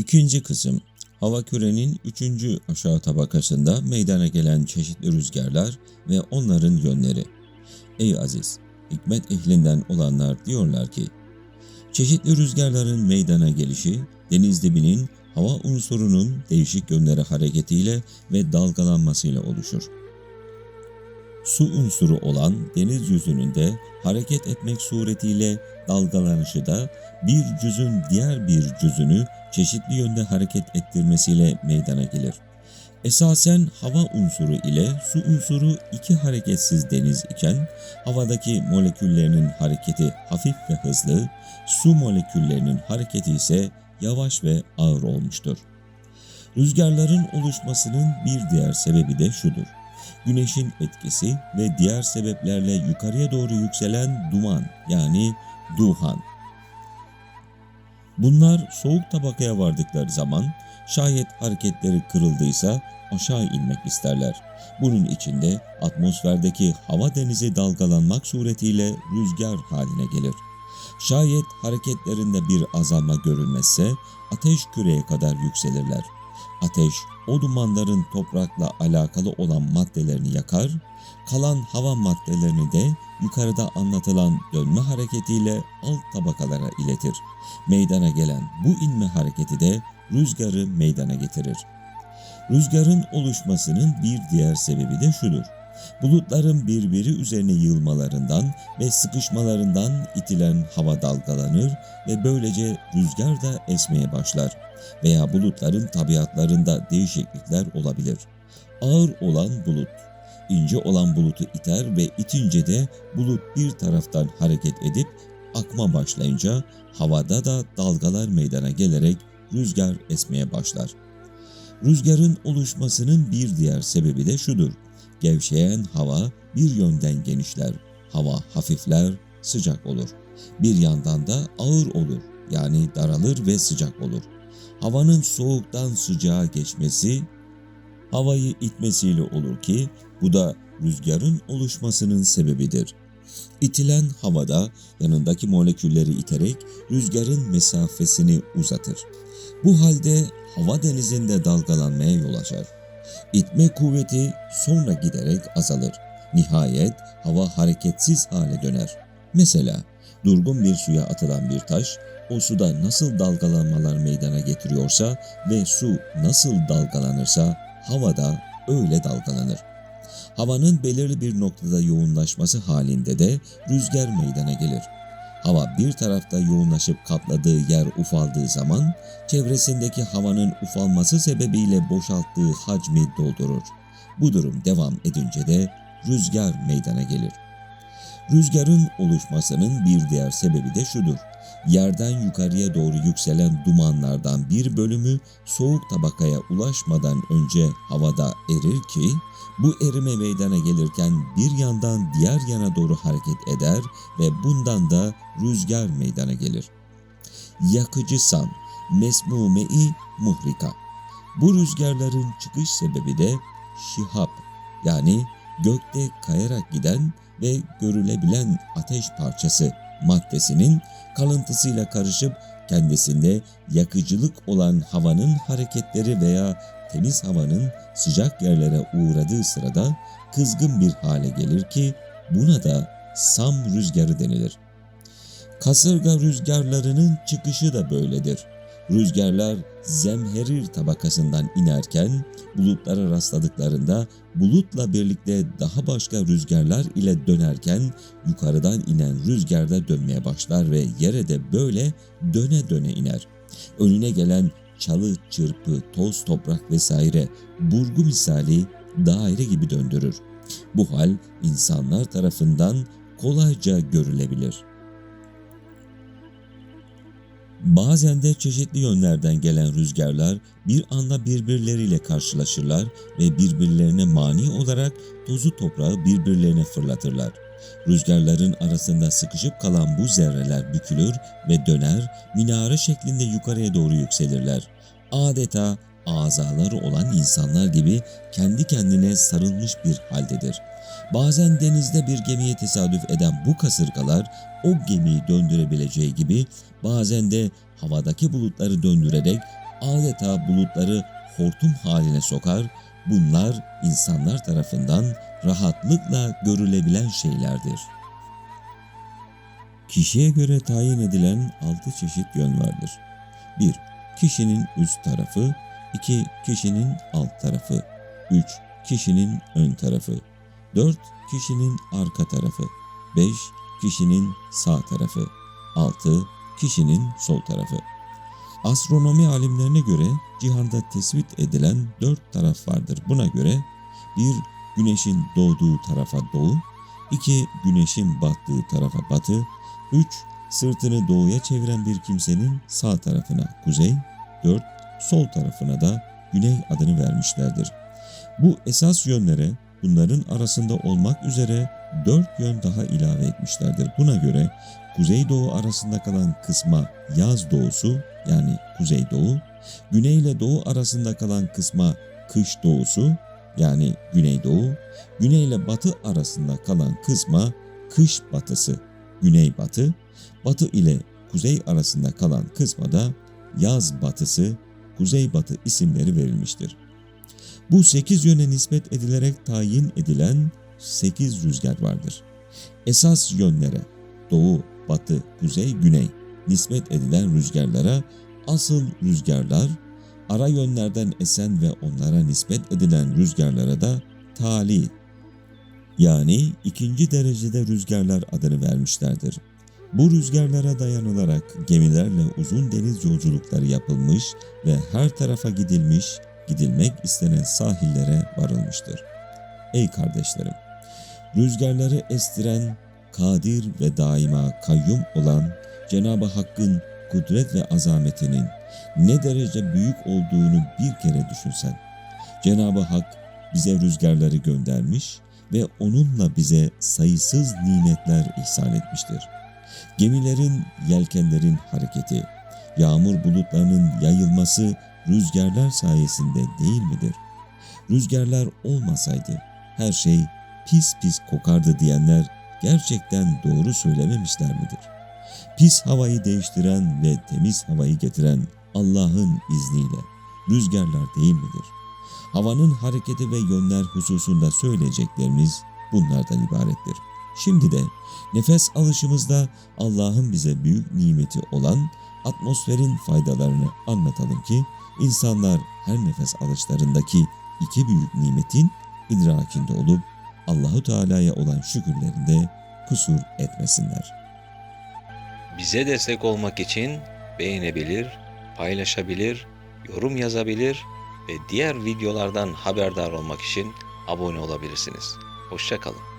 İkinci kısım Hava kürenin üçüncü aşağı tabakasında meydana gelen çeşitli rüzgarlar ve onların yönleri. Ey aziz, hikmet ehlinden olanlar diyorlar ki, çeşitli rüzgarların meydana gelişi, deniz dibinin hava unsurunun değişik yönleri hareketiyle ve dalgalanmasıyla oluşur. Su unsuru olan deniz yüzünün de hareket etmek suretiyle dalgalanışı da bir cüzün diğer bir cüzünü çeşitli yönde hareket ettirmesiyle meydana gelir. Esasen hava unsuru ile su unsuru iki hareketsiz deniz iken havadaki moleküllerinin hareketi hafif ve hızlı, su moleküllerinin hareketi ise yavaş ve ağır olmuştur. Rüzgarların oluşmasının bir diğer sebebi de şudur. Güneşin etkisi ve diğer sebeplerle yukarıya doğru yükselen duman yani duhan. Bunlar soğuk tabakaya vardıkları zaman şayet hareketleri kırıldıysa aşağı inmek isterler. Bunun içinde atmosferdeki hava denizi dalgalanmak suretiyle rüzgar haline gelir. Şayet hareketlerinde bir azalma görülmezse ateş küreye kadar yükselirler. Ateş o dumanların toprakla alakalı olan maddelerini yakar, kalan hava maddelerini de yukarıda anlatılan dönme hareketiyle alt tabakalara iletir. Meydana gelen bu inme hareketi de rüzgarı meydana getirir. Rüzgarın oluşmasının bir diğer sebebi de şudur. Bulutların birbiri üzerine yığılmalarından ve sıkışmalarından itilen hava dalgalanır ve böylece rüzgar da esmeye başlar veya bulutların tabiatlarında değişiklikler olabilir. Ağır olan bulut, ince olan bulutu iter ve itince de bulut bir taraftan hareket edip akma başlayınca havada da dalgalar meydana gelerek rüzgar esmeye başlar. Rüzgarın oluşmasının bir diğer sebebi de şudur. Gevşeyen hava bir yönden genişler, hava hafifler, sıcak olur. Bir yandan da ağır olur, yani daralır ve sıcak olur. Havanın soğuktan sıcağa geçmesi, havayı itmesiyle olur ki bu da rüzgarın oluşmasının sebebidir. İtilen havada yanındaki molekülleri iterek rüzgarın mesafesini uzatır. Bu halde hava denizinde dalgalanmaya yol açar. İtme kuvveti sonra giderek azalır. Nihayet hava hareketsiz hale döner. Mesela durgun bir suya atılan bir taş, o suda nasıl dalgalanmalar meydana getiriyorsa ve su nasıl dalgalanırsa havada öyle dalgalanır. Havanın belirli bir noktada yoğunlaşması halinde de rüzgar meydana gelir. Hava bir tarafta yoğunlaşıp kapladığı yer ufaldığı zaman çevresindeki havanın ufalması sebebiyle boşalttığı hacmi doldurur. Bu durum devam edince de rüzgar meydana gelir. Rüzgarın oluşmasının bir diğer sebebi de şudur. Yerden yukarıya doğru yükselen dumanlardan bir bölümü soğuk tabakaya ulaşmadan önce havada erir ki bu erime meydana gelirken bir yandan diğer yana doğru hareket eder ve bundan da rüzgar meydana gelir. Yakıcı san, mesmumei muhrika. Bu rüzgarların çıkış sebebi de şihap yani gökte kayarak giden ve görülebilen ateş parçası maddesinin kalıntısıyla karışıp kendisinde yakıcılık olan havanın hareketleri veya temiz havanın sıcak yerlere uğradığı sırada kızgın bir hale gelir ki buna da sam rüzgarı denilir. Kasırga rüzgarlarının çıkışı da böyledir. Rüzgarlar zemherir tabakasından inerken bulutlara rastladıklarında bulutla birlikte daha başka rüzgarlar ile dönerken yukarıdan inen rüzgarda dönmeye başlar ve yere de böyle döne döne iner. Önüne gelen çalı, çırpı, toz, toprak vesaire burgu misali daire gibi döndürür. Bu hal insanlar tarafından kolayca görülebilir.'' Bazen de çeşitli yönlerden gelen rüzgarlar bir anda birbirleriyle karşılaşırlar ve birbirlerine mani olarak tozu toprağı birbirlerine fırlatırlar. Rüzgarların arasında sıkışıp kalan bu zerreler bükülür ve döner, minare şeklinde yukarıya doğru yükselirler. Adeta azaları olan insanlar gibi kendi kendine sarılmış bir haldedir. Bazen denizde bir gemiye tesadüf eden bu kasırgalar o gemiyi döndürebileceği gibi bazen de havadaki bulutları döndürerek adeta bulutları hortum haline sokar, bunlar insanlar tarafından rahatlıkla görülebilen şeylerdir. Kişiye göre tayin edilen altı çeşit yön vardır. 1. Kişinin üst tarafı 2. Kişinin alt tarafı 3. Kişinin ön tarafı 4. Kişinin arka tarafı 5. Kişinin sağ tarafı 6. Kişinin sol tarafı Astronomi alimlerine göre cihanda tespit edilen dört taraf vardır. Buna göre 1. Güneşin doğduğu tarafa doğu 2. Güneşin battığı tarafa batı 3. Sırtını doğuya çeviren bir kimsenin sağ tarafına kuzey 4. Sol tarafına da güney adını vermişlerdir. Bu esas yönlere bunların arasında olmak üzere dört yön daha ilave etmişlerdir. Buna göre kuzey-doğu arasında kalan kısma yaz doğusu yani kuzeydoğu, güney ile doğu arasında kalan kısma kış doğusu yani güneydoğu, güney ile batı arasında kalan kısma kış batısı güneybatı, batı ile kuzey arasında kalan kısma da yaz batısı, kuzeybatı isimleri verilmiştir. Bu sekiz yöne nispet edilerek tayin edilen sekiz rüzgar vardır. Esas yönlere doğu, batı, kuzey, güney nispet edilen rüzgarlara asıl rüzgarlar, ara yönlerden esen ve onlara nispet edilen rüzgarlara da tali yani ikinci derecede rüzgarlar adını vermişlerdir. Bu rüzgarlara dayanılarak gemilerle uzun deniz yolculukları yapılmış ve her tarafa gidilmiş, gidilmek istenen sahillere varılmıştır. Ey kardeşlerim! Rüzgarları estiren, kadir ve daima kayyum olan Cenab-ı Hakk'ın kudret ve azametinin ne derece büyük olduğunu bir kere düşünsen. Cenab-ı Hak bize rüzgarları göndermiş ve onunla bize sayısız nimetler ihsan etmiştir. Gemilerin, yelkenlerin hareketi, yağmur bulutlarının yayılması rüzgarlar sayesinde değil midir? Rüzgarlar olmasaydı her şey pis pis kokardı diyenler gerçekten doğru söylememişler midir? Pis havayı değiştiren ve temiz havayı getiren Allah'ın izniyle rüzgarlar değil midir? Havanın hareketi ve yönler hususunda söyleyeceklerimiz bunlardan ibarettir. Şimdi de nefes alışımızda Allah'ın bize büyük nimeti olan atmosferin faydalarını anlatalım ki insanlar her nefes alışlarındaki iki büyük nimetin idrakinde olup Allahu Teala'ya olan şükürlerinde kusur etmesinler. Bize destek olmak için beğenebilir, paylaşabilir, yorum yazabilir ve diğer videolardan haberdar olmak için abone olabilirsiniz. Hoşçakalın.